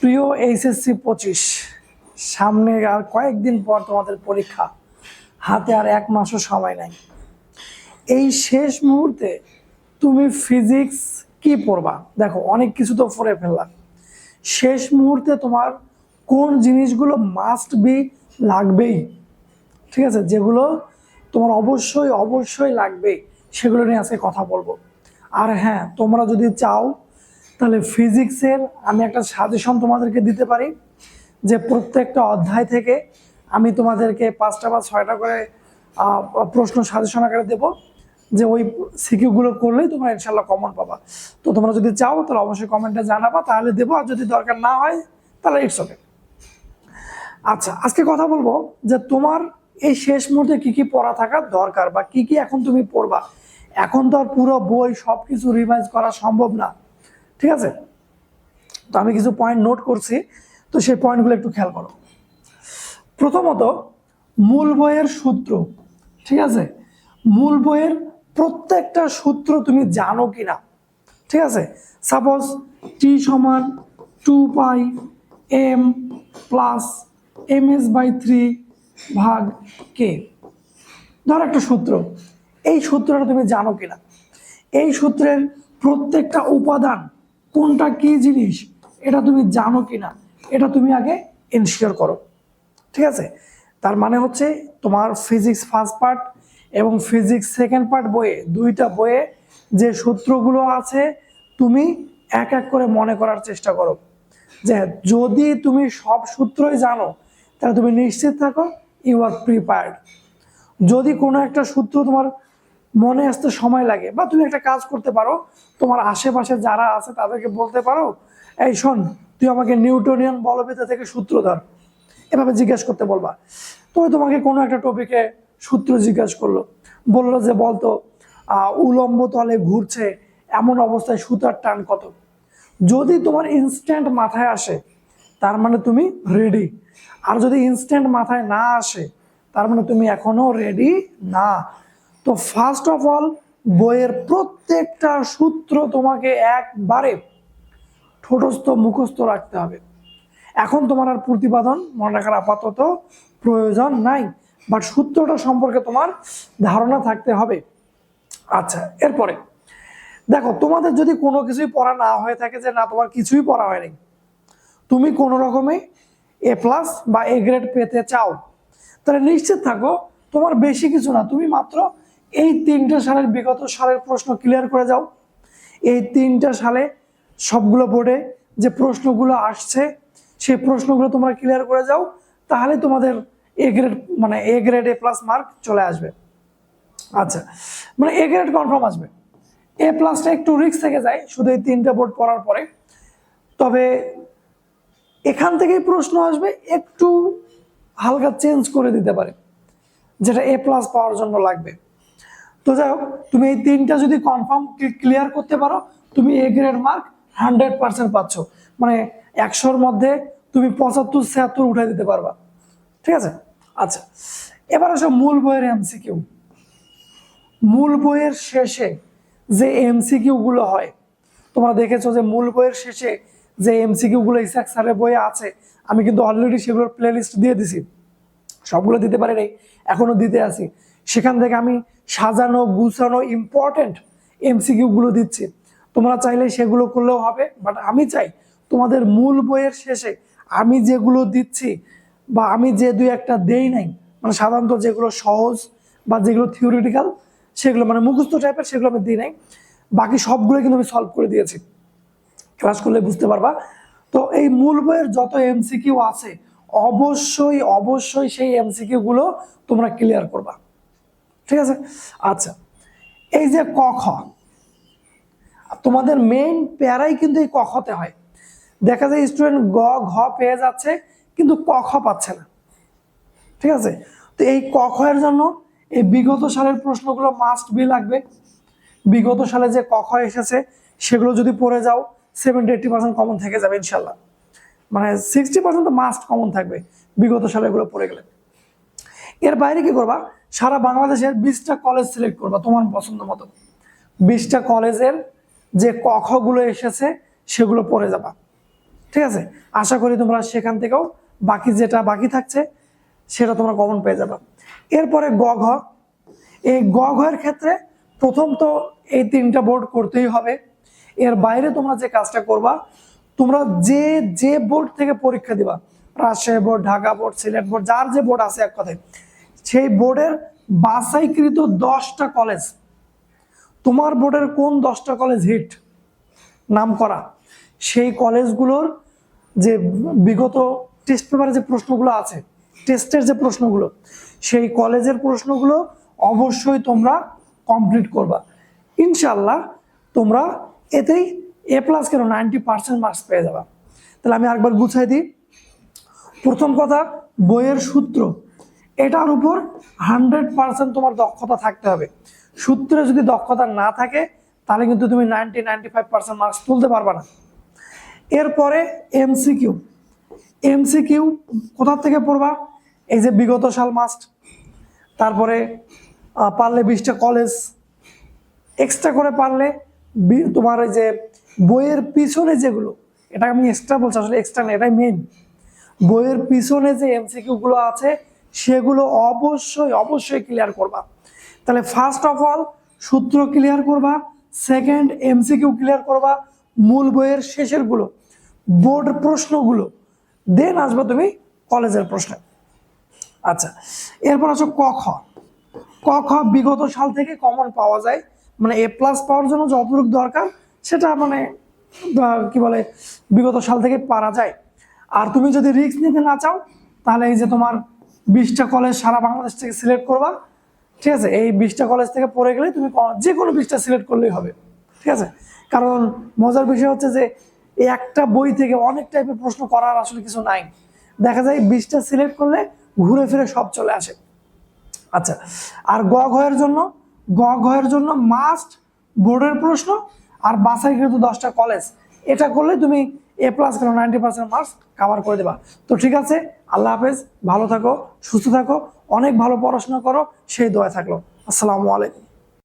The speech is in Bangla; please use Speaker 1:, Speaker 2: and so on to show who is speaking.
Speaker 1: প্রিয় এইচএসসি পঁচিশ, সামনে আর কয়েকদিন পর তোমাদের পরীক্ষা। হাতে আর এক মাসও সময় নাই। এই শেষ মুহূর্তে তুমি ফিজিক্স কি পড়বা? দেখো, অনেক কিছু তো পড়ে ফেললাম। শেষ মুহূর্তে তোমার কোন জিনিসগুলো মাস্ট বি লাগবেই? ঠিক আছে? যেগুলো তোমার অবশ্যই অবশ্যই লাগবে সেগুলো নিয়ে আজকে কথা বলব। আর হ্যাঁ তোমরা যদি চাও তাহলে ফিজিক্সের আমি একটা সাজেশন তোমাদেরকে দিতে পারি যে প্রত্যেকটা অধ্যায় থেকে আমি তোমাদেরকে পাঁচটা বা ছয়টা করে প্রশ্ন সাজেশন আকারে দেবো যে ওই সিকিউগুলো করলেই তোমরা ইনশাল্লাহ কমন পাবা। তো তোমরা যদি চাও, তাহলে অবশ্যই কমেন্টে জানাবা, তাহলে দেবো, আর যদি দরকার না হয়, তাহলে ইটস ওকে আচ্ছা আজকে কথা বলব যে তোমার এই শেষ মুহূর্তে কি কি পড়া থাকা দরকার বা কি কি এখন তুমি পড়বা? এখন তো আর পুরো বই সব কিছু রিভাইজ করা সম্ভব না। ঠিক আছে? তো আমি কিছু পয়েন্ট নোট করছি, তো সেই পয়েন্টগুলো একটু খেয়াল করো। প্রথমত, মূল বইয়ের সূত্র, ঠিক আছে? মূল বইয়ের প্রত্যেকটা সূত্র তুমি জানো কি না ঠিক আছে? সাপোজ টি সমান two pi M plus M S by three ভাগ কে ধর একটা সূত্র, এই সূত্রটা তুমি জানো কিনা? এই সূত্রের প্রত্যেকটা উপাদান কোনটা কি জিনিস, এটা তুমি জানো কি না এটা তুমি আগে এনশিওর করো। ঠিক আছে? তার মানে হচ্ছে তোমার ফিজিক্স ফার্স্ট পার্ট এবং ফিজিক্স সেকেন্ড পার্ট বইয়ে, দুইটা বইয়ে যে সূত্রগুলো আছে, তুমি এক এক করে মনে করার চেষ্টা করো। যে যদি তুমি সব সূত্রই জানো, তাহলে তুমি নিশ্চিত থাকো ইউ আর প্রিপেয়ার্ড যদি কোনো একটা সূত্র তোমার মনে আসতে সময় লাগে। বা তুমি একটা কাজ করতে পারো, তোমার আশেপাশে যারা আছে তাদেরকে বলতে পারো, এই শোন, তুই আমাকে নিউটনিয়ান বলবিদ্যা থেকে সূত্র ধর। এভাবে জিজ্ঞেস করতে বলবা। তো তোমাকে কোনো একটা টপিকে সূত্র জিজ্ঞেস করল। বলল যে, বলতো উলম্ব তলে ঘুরছে, এমন অবস্থায় সুতার টান কত? যদি তোমার ইনস্ট্যান্ট মাথায় আসে, তার মানে তুমি রেডি আর যদি ইনস্ট্যান্ট মাথায় না আসে, তার মানে তুমি এখনও রেডি না। তো ফার্স্ট অফ অল বইয়ের প্রত্যেকটা সূত্র তোমাকে একবারে ঠোঁটস্থ, মুখস্থ রাখতে হবে। এখন তোমার আর প্রতিপাদন মনে রাখার আপাতত প্রয়োজন নাই বাট সূত্রটা সম্পর্কে তোমার ধারণা থাকতে হবে। আচ্ছা এরপরে, দেখো, তোমাদের যদি কোনো কিছুই পড়া না হয়ে থাকে যে না, তোমার কিছুই পড়া হয়নি, তুমি কোনো রকমে এ প্লাস বা এ গ্রেড পেতে চাও, তাহলে নিশ্চিত থাকো, তোমার বেশি কিছু না, তুমি মাত্র এই তিনটা সালের বিগত সালের প্রশ্ন ক্লিয়ার করে যাও এই তিনটা সালে সবগুলো বোর্ডে যে প্রশ্নগুলো আসছে, সেই প্রশ্নগুলো তোমরা ক্লিয়ার করে যাও তাহলে তোমাদের এ গ্রেড মানে A grade A plus mark চলে আসবে। আচ্ছা মানে এ গ্রেড কনফার্ম আসবে। এ প্লাসটা একটু রিস্ক থেকে যায়, শুধু এই তিনটা বোর্ড পড়ার পরে। তবে এখান থেকেই প্রশ্ন আসবে, একটু হালকা চেঞ্জ করে দিতে পারে, যেটা এ প্লাস পাওয়ার জন্য লাগবে। তো যাই হোক, তুমি এই তিনটা যদি কনফার্ম ক্লিয়ার করতে পারো, তুমি A grade mark hundred percent পাচ্ছ। মানে একশোর মধ্যে তুমি পঁচাত্তর, ছিয়াত্তর উঠে দিতে পারবা। ঠিক আছে? আচ্ছা এবার আসো মূল বইয়ের এমসিকিউ মূল বইয়ের শেষে যে এমসিকিউ গুলো হয়, তোমরা দেখেছ যে মূল বইয়ের শেষে যে এমসিকিউ গুলো ইসাক স্যারের বইয়ে আছে, আমি কিন্তু অলরেডি সেগুলোর প্লেলিস্ট দিয়ে দিছি। সবগুলো দিতে পারি নাই এখনও দিতে আছি সেখান থেকে আমি সাজানো, গুছানো ইম্পর্টেন্ট এমসিকিউ গুলো দিচ্ছি। তোমরা চাইলে সেগুলো করলেও হবে বাট আমি চাই তোমাদের মূল বইয়ের শেষে আমি যেগুলো দিচ্ছি বা আমি যে দুই একটা দেই নাই মানে সাধারণত যেগুলো সহজ বা যেগুলো থিওরিটিক্যাল সেগুলো মানে মুখস্থ টাইপের সেগুলো আমি দিই নাই। বাকি সবগুলো কিন্তু আমি সলভ করে দিয়েছি। ক্লাস করলে বুঝতে পারবা। তো এই মূল বইয়ের যত এমসিকিউ আছে, অবশ্যই অবশ্যই সেই এমসিকিউ গুলো তোমরা ক্লিয়ার করবা। ঠিক আছে? আচ্ছা এই যে ক, খ, তোমাদের মেইন প্যারাই কিন্তু এই ক খতে হয়। দেখা যায় স্টুডেন্ট গ, ঘ পেয়ে যাচ্ছে, কিন্তু ক, খ পাচ্ছে না। ঠিক আছে? তো এই ক, খ এর জন্য এই বিগত সালের প্রশ্নগুলো মাস্ট বি লাগবে। বিগত সালে যে ক, খ এসেছে, সেগুলো যদি পড়ে যাও সেভেন্টি এইটি পার্সেন্ট কমন থেকে যাবে ইনশাল্লাহ মানে সিক্সটি পার্সেন্ট মাস্ট কমন থাকবে বিগত সালে এগুলো পড়ে গেলে। এর বাইরে কি করবা? সারা বাংলাদেশের বিশটা কলেজ সিলেক্ট করবা, তোমার পছন্দ মতো। বিশটা কলেজের যে ক খ এসেছে, সেগুলো পড়ে যাবা। ঠিক আছে? আশা করি তোমরা সেখান থেকেও বাকি যেটা বাকি থাকছে, সেটা তোমরা কমন পেয়ে যাবা। এরপরে গ ঘ। এই গ ঘের ক্ষেত্রে প্রথম তো এই তিনটা বোর্ড করতেই হবে। এর বাইরে তোমরা যে কাজটা করবা, তোমরা যে যে বোর্ড থেকে পরীক্ষা দিবা, Rajshahi board Dhaka board Sylhet board যার যে বোর্ড আছে এক কথায় সেই বোর্ডের বাছাইকৃত দশটা কলেজ তোমার বোর্ডের কোন দশটা কলেজ হিট নাম করা। সেই কলেজগুলোর যে বিগত টেস্ট পেপারে যে প্রশ্নগুলো আছে টেস্টের যে প্রশ্নগুলো, সেই কলেজের প্রশ্নগুলো অবশ্যই তোমরা কমপ্লিট করবা। ইনশাল্লাহ তোমরা এতেই এ প্লাস কেন নাইনটি পার্সেন্ট মার্কস পেয়ে যাবা। তাহলে আমি আরেকবার গুছাই দিই। প্রথম কথা, বইয়ের সূত্র। এটার উপর হান্ড্রেড পার্সেন্ট তোমার দক্ষতা থাকতে হবে। সূত্রে যদি দক্ষতা না থাকে, তাহলে কিন্তু তুমি ninety ninety five percent marks তুলতে পারবে না। এরপরে এমসিকিউ এমসিকিউ কোথা থেকে পড়বা? এই যে বিগত সাল মাস্ট তারপরে পারলে বিশটা কলেজ এক্সট্রা করে পারলে তোমার ওই যে বইয়ের পিছনে যেগুলো এটা আমি এক্সট্রা বলছি, আসলে এক্সট্রা না, এটাই মেন বইয়ের পিছনে যে এমসিকিউ গুলো আছে সেগুলো অবশ্যই অবশ্যই ক্লিয়ার করবা। তাহলে ফার্স্ট অফ অল সূত্র ক্লিয়ার করবা সেকেন্ড এমসিকিউ ক্লিয়ার করবা, মূল বইয়ের শেষেরগুলো বোর্ড প্রশ্নগুলো। দেন আসবে তুমি কলেজের প্রশ্নে। আচ্ছা এরপর আছে ক, খ। ক, খ বিগত সাল থেকে কমন পাওয়া যায় মানে এ প্লাস পাওয়ার জন্য যতটুকু দরকার, সেটা মানে কি বলে, বিগত সাল থেকে পারা যায়। আর তুমি যদি রিস্ক নিতে না চাও, তাহলে এই যে তোমার বিশটা কলেজ সারা বাংলাদেশ থেকে সিলেক্ট করবা, ঠিক আছে? এই বিশটা কলেজ থেকে পড়ে গেলে তুমি যে কোনো বিশটা সিলেক্ট করলেই হবে, ঠিক আছে? কারণ মজার বিষয় হচ্ছে যে, এই একটা বই থেকে অনেক টাইপের প্রশ্ন করার আসলে কিছু নাই। দেখা যায় বিশটা সিলেক্ট করলে ঘুরে ফিরে সব চলে আসে। আচ্ছা আর গ ঘয়ের জন্য, গ ঘয়ের জন্য মাস্ট বোর্ডের প্রশ্ন, আর বাসায় কিন্তু দশটা কলেজ এটা করলে তুমি এ প্লাস কেন নাইনটি পার্সেন্ট মার্কস কাভার করে দেবা। তো ঠিক আছে, আল্লাহ হাফেজ, ভালো থাকো, সুস্থ থাকো, অনেক ভালো পড়াশোনা করো, সেই দোয়া থাকল। আসসালামু আলাইকুম।